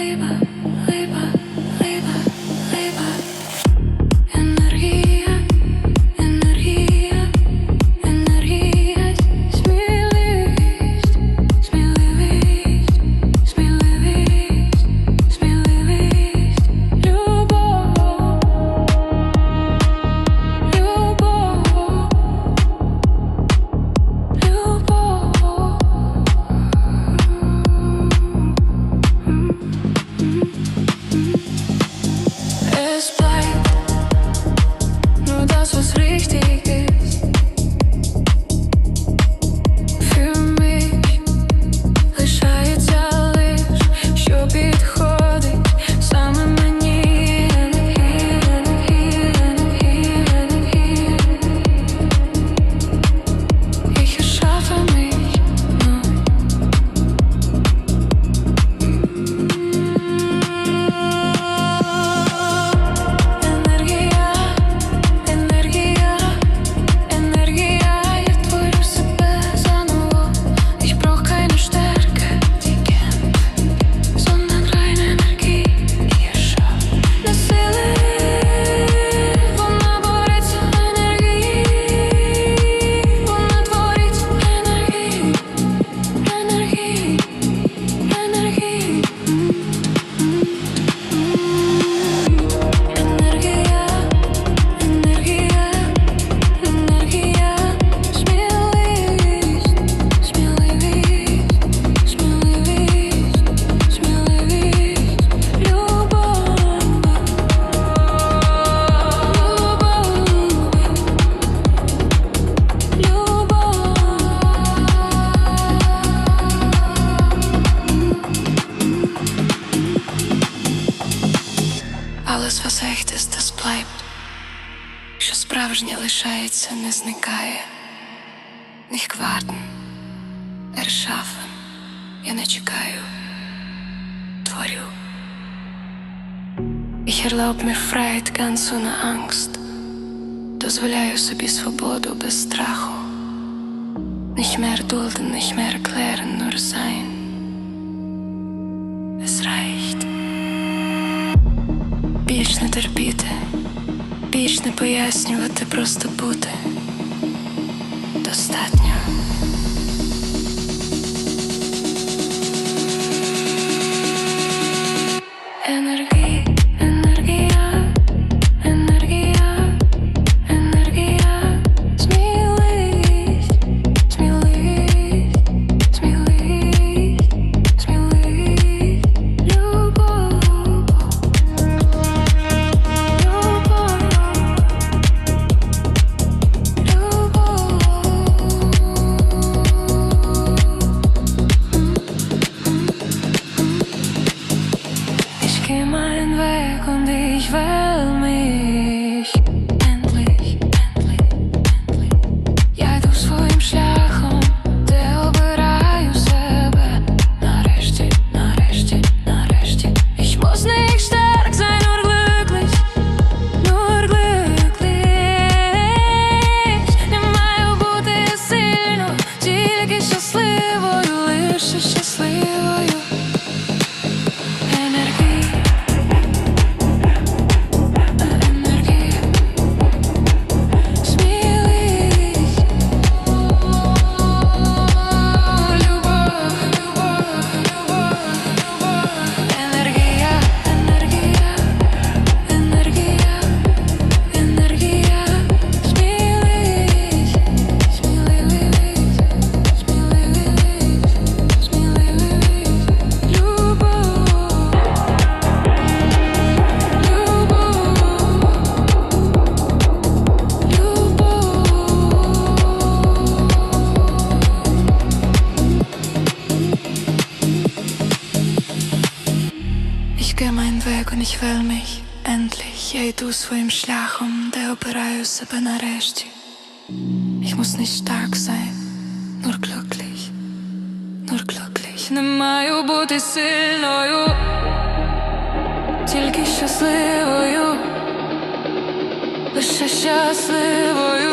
believe it. Alles, was echt ist, das bleibt. Що справжнє лишається, не зникає. Nicht warten, erschaffen. Я не чекаю, творю. Ich erlaub mir Freiheit ganz ohne Angst. Дозволяю собі свободу без страху. Nicht mehr dulden, nicht mehr erklären, nur sein. Не терпіти, більш не пояснювати, просто бути. Достатньо. Mich endlich. Я йду своїм шляхом, де обираю себе нарешті. Ich muss nicht stark sein, nur glücklich, nur glücklich. Не маю бути сильною, тільки щасливою, лише щасливою.